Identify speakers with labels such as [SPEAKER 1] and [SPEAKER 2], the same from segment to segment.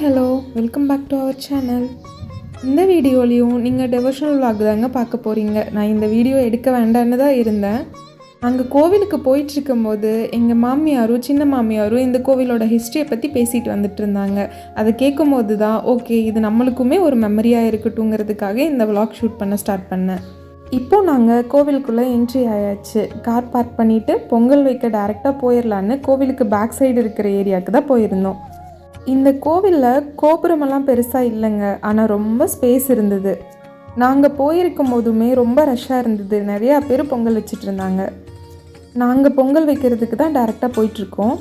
[SPEAKER 1] Hello welcome back to our channel இந்த வீடியோலையும் நீங்கள் டெவர்ஷனல் vlog தாங்க பார்க்க போகிறீங்க நான் இந்த வீடியோ எடுக்க வேண்டான்னு தான் இருந்தேன். அங்கே கோவிலுக்கு போயிட்டுருக்கும்போது எங்கள் மாமியாரும் சின்ன மாமியாரும் இந்த கோவிலோட ஹிஸ்ட்ரியை பற்றி பேசிட்டு வந்துட்டு இருந்தாங்க. அதை கேட்கும்போது தான் ஓகே இது நம்மளுக்குமே ஒரு மெமரியாக இருக்கட்டுங்கிறதுக்காக இந்த vlog ஷூட் பண்ண ஸ்டார்ட் பண்ணேன். இப்போது நாங்கள் கோவிலுக்குள்ளே என்ட்ரி ஆயாச்சு. கார் பார்க் பண்ணிவிட்டு பொங்கல் வைக்க டேரெக்டாக போயிடலான்னு கோவிலுக்கு பேக் சைடு இருக்கிற ஏரியாவுக்கு தான் போயிருந்தோம். இந்த கோவிலில் கோபுரமெல்லாம் பெருசாக இல்லைங்க. ஆனால் ரொம்ப ஸ்பேஸ் இருந்தது. நாங்கள் போயிருக்கும் போதுமே ரொம்ப ரஷ்ஷாக இருந்தது. நிறையா பேர் பொங்கல் வச்சுட்டு இருந்தாங்க. நாங்கள் பொங்கல் வைக்கிறதுக்கு தான் டேரெக்டாக போயிட்டுருக்கோம்.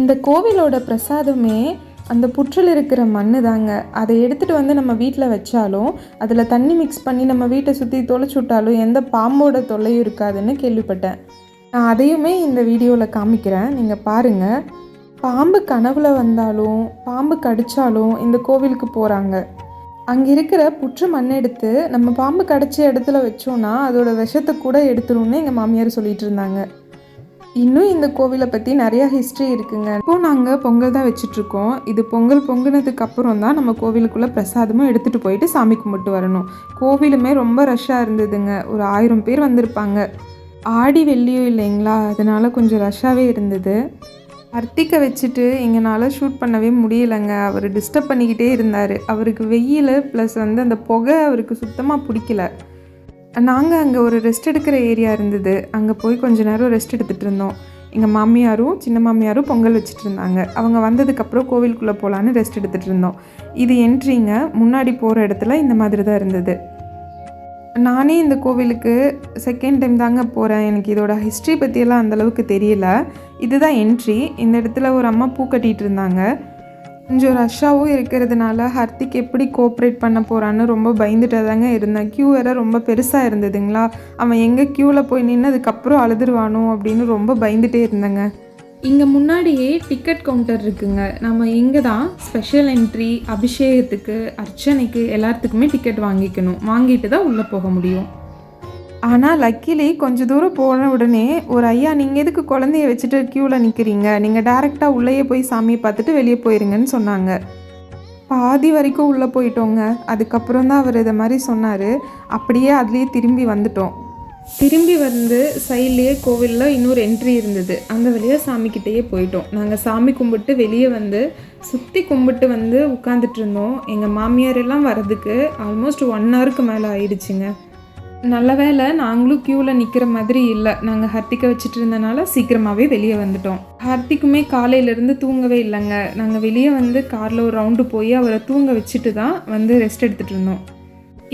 [SPEAKER 1] இந்த கோவிலோட பிரசாதமே அந்த புற்றில் இருக்கிற மண் தாங்க. அதை எடுத்துகிட்டு வந்து நம்ம வீட்டில் வச்சாலும் அதில் தண்ணி மிக்ஸ் பண்ணி நம்ம வீட்டை சுற்றி தொலைச்சி விட்டாலும் எந்த பாம்போட தொல்லையும் இருக்காதுன்னு கேள்விப்பட்டேன். நான் அதையுமே இந்த வீடியோவில் காமிக்கிறேன். நீங்கள் பாருங்கள் பாம்பு கனவுல வந்தாலும் பாம்பு கடிச்சாலும் இந்த கோவிலுக்கு போகிறாங்க அங்கே இருக்கிற புற்று மண் எடுத்து நம்ம பாம்பு கடிச்ச இடத்துல வச்சோன்னா அதோட விஷத்தை கூட எடுத்துரும்னு எங்கள் மாமியார் சொல்லிட்டு இருந்தாங்க. இன்னும் இந்த கோவிலை பற்றி நிறையா ஹிஸ்ட்ரி இருக்குங்க. இப்போ நாங்கள் பொங்கல் தான் வச்சிட்ருக்கோம் இது பொங்கல் பொங்கினதுக்கு அப்புறம் தான் நம்ம கோவிலுக்குள்ளே பிரசாதமும் எடுத்துகிட்டு போயிட்டு சாமி கும்பிட்டு வரணும். கோவிலுமே ரொம்ப ரஷ்ஷாக இருந்ததுங்க. ஒரு ஆயிரம் பேர் வந்திருப்பாங்க. ஆடி வெள்ளியும் இல்லைங்களா? அதனால கொஞ்சம் ரஷ்ஷாகவே இருந்தது. அர்த்திக்கை வச்சுட்டு எங்களால் ஷூட் பண்ணவே முடியலைங்க. அவர் டிஸ்டர்ப் பண்ணிக்கிட்டே இருந்தார். அவருக்கு வெயில் ப்ளஸ் வந்து அந்த புகை அவருக்கு சுத்தமாக பிடிக்கல. நாங்கள் அங்கே ஒரு ரெஸ்ட் எடுக்கிற ஏரியா இருந்தது. அங்கே போய் கொஞ்ச நேரம் ரெஸ்ட் எடுத்துகிட்டு இருந்தோம். எங்கள் மாமியாரும் சின்ன மாமியாரும் பொங்கல் வச்சுட்டு இருந்தாங்க. அவங்க வந்ததுக்கப்புறம் கோவிலுக்குள்ளே போகலான்னு ரெஸ்ட் எடுத்துகிட்டு இருந்தோம். இது என்ட்ரிங்க முன்னாடி போகிற இடத்துல இந்த மாதிரி தான் இருந்தது. நானே இந்த கோவிலுக்கு செகண்ட் டைம் தாங்க போகிறேன் எனக்கு இதோட ஹிஸ்ட்ரி பற்றியெல்லாம் அந்தளவுக்கு தெரியல. இதுதான் என்ட்ரி இந்த இடத்துல ஒரு அம்மா பூ கட்டிகிட்டு இருந்தாங்க. கொஞ்சம் ரஷ்ஷாகவும் இருக்கிறதுனால ஹர்த்திக் எப்படி கோஆப்ரேட் பண்ண போகிறான்னு ரொம்ப பயந்துட்டு தாங்க இருந்தேன். க்யூ வேற ரொம்ப பெருசாக இருந்ததுங்களா? அவன் எங்கே க்யூவில் போய் நின்று அதுக்கப்புறம் அழுதுருவானோ அப்படின்னு ரொம்ப பயந்துட்டே இருந்தேங்க. இங்கே முன்னாடியே டிக்கெட் கவுண்டர் இருக்குங்க. நம்ம இங்கே தான் ஸ்பெஷல் என்ட்ரி அபிஷேகத்துக்கு அர்ச்சனைக்கு எல்லாத்துக்குமே டிக்கெட் வாங்கிக்கணும். வாங்கிட்டு தான் உள்ளே போக முடியும். ஆனால் லக்கிலி கொஞ்சம் தூரம் போன உடனே ஒரு ஐயா நீங்கள் எதுக்கு குழந்தைய வச்சுட்டு க்யூவில் நிற்கிறீங்க நீங்கள் டேரெக்டாக உள்ளேயே போய் சாமியை பார்த்துட்டு வெளியே போயிருங்கன்னு சொன்னாங்க. பாதி வரைக்கும் உள்ளே போயிட்டோங்க. அதுக்கப்புறம் தான் அவர் இதை மாதிரி சொன்னார். அப்படியே அதுலேயே திரும்பி வந்துட்டோம். திரும்பி வந்து சைட்லேயே கோவிலில் இன்னொரு என்ட்ரி இருந்தது. அந்த வழியாக சாமிக்கிட்டேயே போயிட்டோம். நாங்கள் சாமி கும்பிட்டு வெளியே வந்து சுற்றி கும்பிட்டு வந்து உட்காந்துட்டு இருந்தோம். எங்கள் மாமியார் எல்லாம் வர்றதுக்கு ஆல்மோஸ்ட் ஒன் ஹவருக்கு மேலே ஆயிடுச்சுங்க. நல்ல வேளை நாங்களும் க்யூவில் நிற்கிற மாதிரி இல்லை. நாங்கள் ஹர்த்திக்கை வச்சுட்டு இருந்தனால சீக்கிரமாகவே வெளியே வந்துட்டோம். ஹர்த்திக்குமே காலையிலேருந்து தூங்கவே இல்லைங்க. நாங்கள் வெளியே வந்து காரில் ஒரு ரவுண்டு போய் அவரை தூங்க வச்சுட்டு தான் வந்து ரெஸ்ட் எடுத்துகிட்டு இருந்தோம்.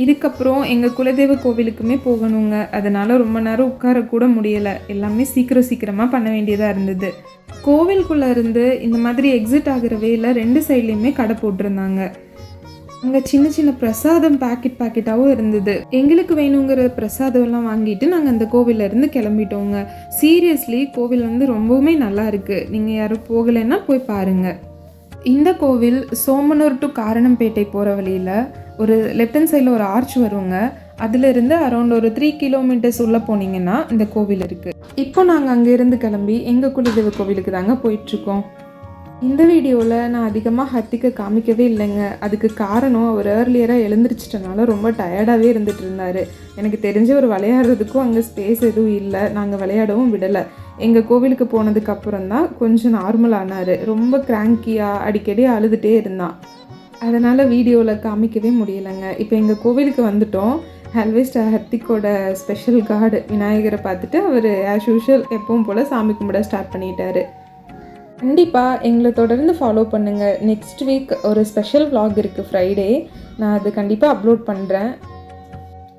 [SPEAKER 1] இதுக்கப்புறம் எங்கள் குலதெய்வ கோவிலுக்குமே போகணுங்க. அதனால் ரொம்ப நேரம் உட்கார கூட முடியலை. எல்லாமே சீக்கிரம் சீக்கிரமாக பண்ண வேண்டியதாக இருந்தது. கோவிலுக்குள்ளே இருந்து இந்த மாதிரி எக்ஸிட் ஆகிற வேல ரெண்டு சைட்லேயுமே கடை போட்டிருந்தாங்க. அங்கே சின்ன சின்ன பிரசாதம் பாக்கெட் பாக்கெட்டாகவும் இருந்தது. எங்களுக்கு வேணுங்கிற பிரசாதம்லாம் வாங்கிட்டு நாங்கள் அந்த கோவிலேருந்து கிளம்பிட்டோங்க. சீரியஸ்லி கோவில் வந்து ரொம்பவுமே நல்லா இருக்குது நீங்கள் யாரும் போகலைன்னா போய் பாருங்க. இந்த கோவில் சோமனூர் டு காரணம்பேட்டை போகிற வழியில் ஒரு லெஃப்ட் ஹேண்ட் சைடில் ஒரு ஆர்ச் வருங்க. அதிலிருந்து அரௌண்ட் ஒரு த்ரீ கிலோமீட்டர்ஸ் உள்ளே போனீங்கன்னா இந்த கோவில் இருக்குது இப்போ நாங்கள் அங்கேருந்து கிளம்பி எங்கள் குலதெய்வ கோவிலுக்கு தாங்க போயிட்டுருக்கோம். இந்த வீடியோவில் நான் அதிகமாக ஹத்திக்க காமிக்கவே இல்லைங்க. அதுக்கு காரணம் அவர் ஏர்லியராக எழுந்திரிச்சிட்டனால ரொம்ப டயர்டாகவே இருந்துட்டு இருந்தார். எனக்கு தெரிஞ்ச ஒரு விளையாடுறதுக்கும் அங்கே ஸ்பேஸ் எதுவும் இல்லை. நாங்கள் விளையாடவும் விடலை. எங்கள் கோவிலுக்கு போனதுக்கப்புறம் தான் கொஞ்சம் நார்மல் ஆனார். ரொம்ப கிராங்கியாக அடிக்கடி அழுதுகிட்டே இருந்தான். அதனால் வீடியோவில் காமிக்கவே முடியலைங்க. இப்போ எங்கள் கோவிலுக்கு வந்துட்டோம். ஹல்வேஸ்ட் ஹர்த்திக்கோட ஸ்பெஷல் கார்டு விநாயகரை பார்த்துட்டு அவர் ஆஸ் யூஷுவல் எப்பவும் போல் சாமி கும்பிட ஸ்டார்ட் பண்ணிட்டாரு. கண்டிப்பாக எங்களை தொடர்ந்து ஃபாலோ பண்ணுங்கள் நெக்ஸ்ட் வீக் ஒரு ஸ்பெஷல் vlog இருக்குது ஃப்ரைடே நான் அது கண்டிப்பாக அப்லோட் பண்ணுறேன்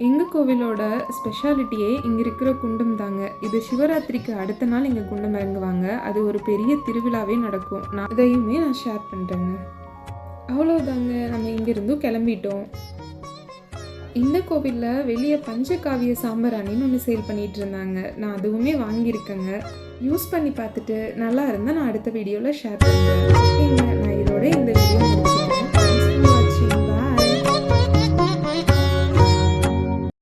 [SPEAKER 1] எங்கள் கோவிலோட ஸ்பெஷாலிட்டியே இங்கே இருக்கிற குண்டம் தாங்க. இது சிவராத்திரிக்கு அடுத்த நாள் இங்கே குண்டம் இறங்குவாங்க. அது ஒரு பெரிய திருவிழாவே நடக்கும். நான் அதையுமே நான் ஷேர் பண்ணுறேங்க அவ்வளோதாங்க நம்ம இங்கிருந்தும் கிளம்பிட்டோம். இந்த கோவிலில் வெளியே பஞ்சகாவிய சாம்பராணின்னு ஒன்று சேல் பண்ணிட்டு இருந்தாங்க நான் அதுவுமே வாங்கியிருக்கேங்க. யூஸ் பண்ணி பார்த்துட்டு நல்லா இருந்தால் நான் அடுத்த வீடியோவில் ஷேர் பண்ணுறேன் நான் இதோட இந்த வீடியோ முடிச்சுக்கிறேன்.